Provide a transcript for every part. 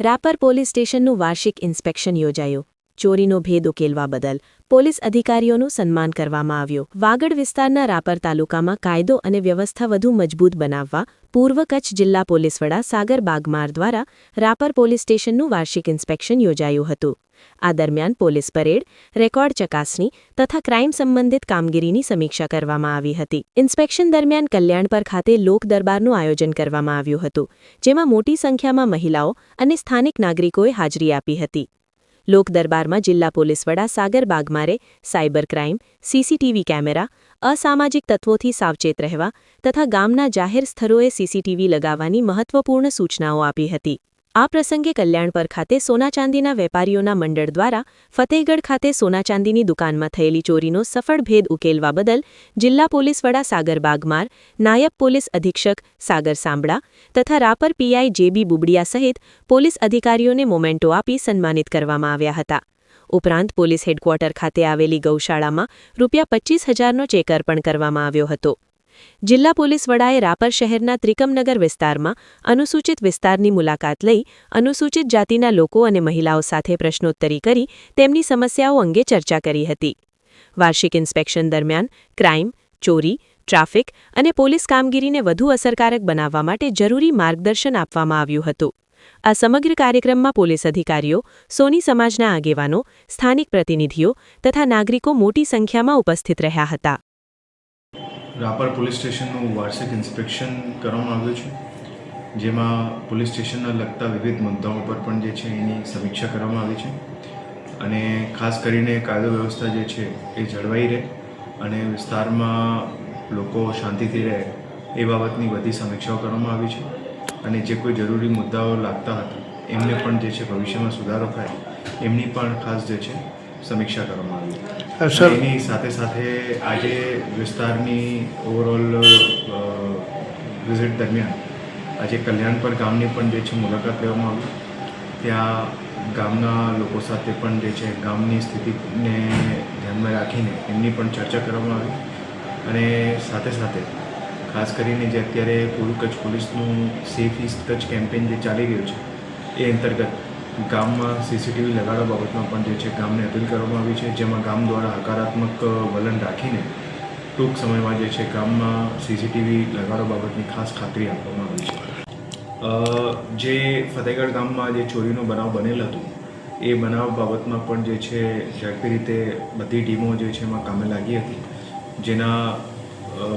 Rapar police સ્ટેશનનું વાર્ષિક inspection યોજાયું. ચોરીનો ભેદ ઉકેલવા બદલ પોલીસ અધિકારીઓનું સન્માન કરવામાં આવ્યું. વાગડ વિસ્તારના રાપર તાલુકામાં કાયદો અને વ્યવસ્થા વધુ મજબૂત બનાવવા પૂર્વ કચ્છ જિલ્લા પોલીસ વડા સાગર બાગમાર દ્વારા રાપર પોલીસ સ્ટેશનનું વાર્ષિક ઇન્સ્પેક્શન યોજાયું હતું. આ દરમિયાન પોલીસ પરેડ, રેકોર્ડ ચકાસણી તથા ક્રાઇમ સંબંધિત કામગીરીની સમીક્ષા કરવામાં આવી હતી. ઇન્સ્પેક્શન દરમિયાન કલ્યાણપર ખાતે લોક દરબારનું આયોજન કરવામાં આવ્યું હતું, જેમાં મોટી સંખ્યામાં મહિલાઓ અને સ્થાનિક નાગરિકોએ હાજરી આપી હતી. લોક દરબારમાં જિલ્લા પોલીસ વડા Sagar Bagmare, cyber crime, CCTV camera, અસામાજિક તત્વોથી સાવચેત રહેવા તથા ગામના જાહેર સ્થળોએ સીસીટીવી લગાવવાની મહત્વપૂર્ણ સૂચનાઓ આપી હતી. આ પ્રસંગે કલ્યાણપર ખાતે સોના ચાંદીના વેપારીઓના મંડળ દ્વારા ફતેહગઢ ખાતે સોના ચાંદીની દુકાનમાં થયેલી ચોરીનો સફળ ભેદ ઉકેલવા બદલ જિલ્લા પોલીસ વડા સાગર બાગમાર, નાયબ પોલીસ અધિક્ષક સાગર સાંબળા તથા રાપર પીઆઈ જેબી બુબડિયા સહિત પોલીસ અધિકારીઓને મોમેન્ટો આપી સન્માનિત કરવામાં આવ્યા હતા. ઉપરાંત પોલીસ હેડક્વાર્ટર ખાતે આવેલી ગૌશાળામાં રૂપિયા પચ્ચીસ હજારનો ચેક અર્પણ કરવામાં આવ્યો હતો. જિલ્લા પોલીસ વડાએ રાપર શહેરના ત્રિકમનગર વિસ્તારમાં અનુસૂચિત વિસ્તારની મુલાકાત લઈ અનુસૂચિત જાતિના લોકો અને મહિલાઓ સાથે પ્રશ્નોત્તરી કરી તેમની સમસ્યાઓ અંગે ચર્ચા કરી હતી. વાર્ષિક ઇન્સ્પેક્શન દરમિયાન ક્રાઇમ, ચોરી, ટ્રાફિક અને પોલીસ કામગીરીને વધુ અસરકારક બનાવવા માટે જરૂરી માર્ગદર્શન આપવામાં આવ્યું હતું. આ સમગ્ર કાર્યક્રમમાં પોલીસ અધિકારીઓ, સોની સમાજના આગેવાનો, સ્થાનિક પ્રતિનિધિઓ તથા નાગરિકો મોટી સંખ્યામાં ઉપસ્થિત રહ્યા હતા. રાપર પોલીસ સ્ટેશનનું વાર્ષિક ઇન્સ્પેક્શન કરવામાં આવ્યું છે, જેમાં પોલીસ સ્ટેશનના લગતા વિવિધ મુદ્દાઓ પર પણ જે છે એની સમીક્ષા કરવામાં આવી છે. અને ખાસ કરીને કાયદો વ્યવસ્થા જે છે એ જળવાઈ રહે અને વિસ્તારમાં લોકો શાંતિથી રહે એ બાબતની બધી સમીક્ષાઓ કરવામાં આવી છે. અને જે કોઈ જરૂરી મુદ્દાઓ લાગતા હતા, એમને પણ જે છે ભવિષ્યમાં સુધારો થાય, એમની પણ ખાસ જે છે સમીક્ષા કરવામાં આવી સર. એની સાથે સાથે આજે વિસ્તારની ઓવરઓલ વિઝિટ દરમિયાન આજે કલ્યાણપર ગામની પણ જે છે મુલાકાત લેવામાં આવી. ત્યાં ગામના લોકો સાથે પણ જે છે ગામની સ્થિતિને ધ્યાનમાં રાખીને એમની પણ ચર્ચા કરવામાં આવી. અને સાથે સાથે ખાસ કરીને જે અત્યારે પૂર્વ કચ્છ પોલીસનું સેફ ઇસ્ટ કચ્છ કેમ્પેન જે ચાલી રહ્યું છે એ અંતર્ગત ગામમાં સીસીટીવી લગાડવા બાબતમાં પણ જે છે ગામને અપીલ કરવામાં આવી છે, જેમાં ગામ દ્વારા હકારાત્મક વલણ રાખીને ટૂંક સમયમાં જે છે ગામમાં સીસીટીવી લગાડવા બાબતની ખાસ ખાતરી આપવામાં આવી છે. જે ફતેહગઢ ગામમાં જે ચોરીનો બનાવ બનેલ હતો, એ બનાવ બાબતમાં પણ જે છે ઝડપી રીતે બધી ટીમો જે છે એમાં કામે લાગી હતી. જેના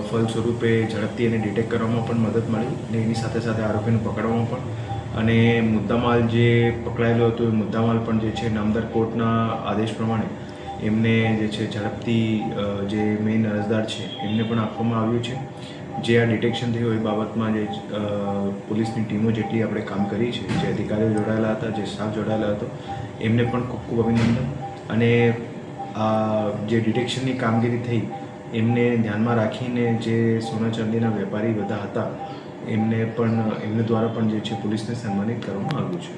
ફલસ્વરૂપે ઝડપથી એને ડિટેક્ટ કરવામાં પણ મદદ મળી અને એની સાથે સાથે આરોપીને પકડવામાં પણ અને મુદ્દામાલ જે પકડાયેલો હતો, એ મુદ્દામાલ પણ જે છે નામદાર કોર્ટના આદેશ પ્રમાણે એમને જે છે ઝડપથી જે મેઇન અરજદાર છે, એમને પણ આપવામાં આવ્યું છે. જે આ ડિટેક્શન થયું, એ બાબતમાં જે પોલીસની ટીમો જેટલી આપણે કામ કરી છે, જે અધિકારીઓ જોડાયેલા હતા, જે સ્ટાફ જોડાયેલા હતો, એમને પણ ખૂબ ખૂબ અભિનંદન. અને આ જે ડિટેક્શનની કામગીરી થઈ, એમને ધ્યાનમાં રાખીને જે સોના ચાંદીના વેપારી બધા હતા એમને પણ, એમને દ્વારા પણ જે છે પોલીસને સન્માનિત કરવામાં આવ્યું છે.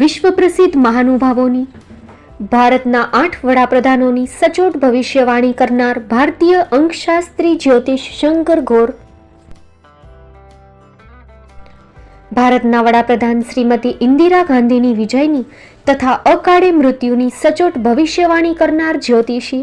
વિશ્વ પ્રસિદ્ધ મહાનુભાવોની, ભારતના આઠ વડાપ્રધાનોની સચોટ ભવિષ્યવાણી કરનાર ભારતીય અંકશાસ્ત્રી જ્યોતિષ શંકર ઘોર ભારતના વડાપ્રધાન શ્રીમતી ઇન્દિરા ગાંધીની વિજયની તથા અકાળે મૃત્યુની સચોટ ભવિષ્યવાણી કરનાર જ્યોતિષી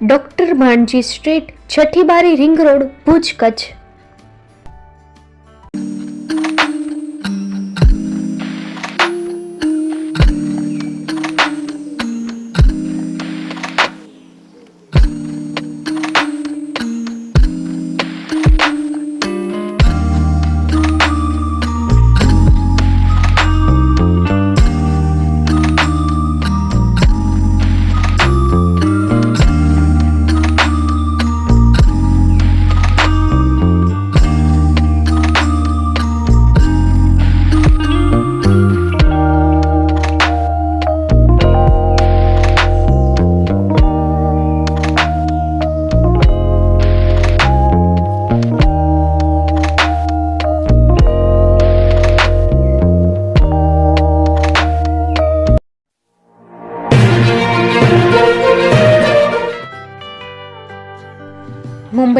doctor Bhanji street છઠ્ઠી બારી રિંગ રોડ ભુજ કચ્છ.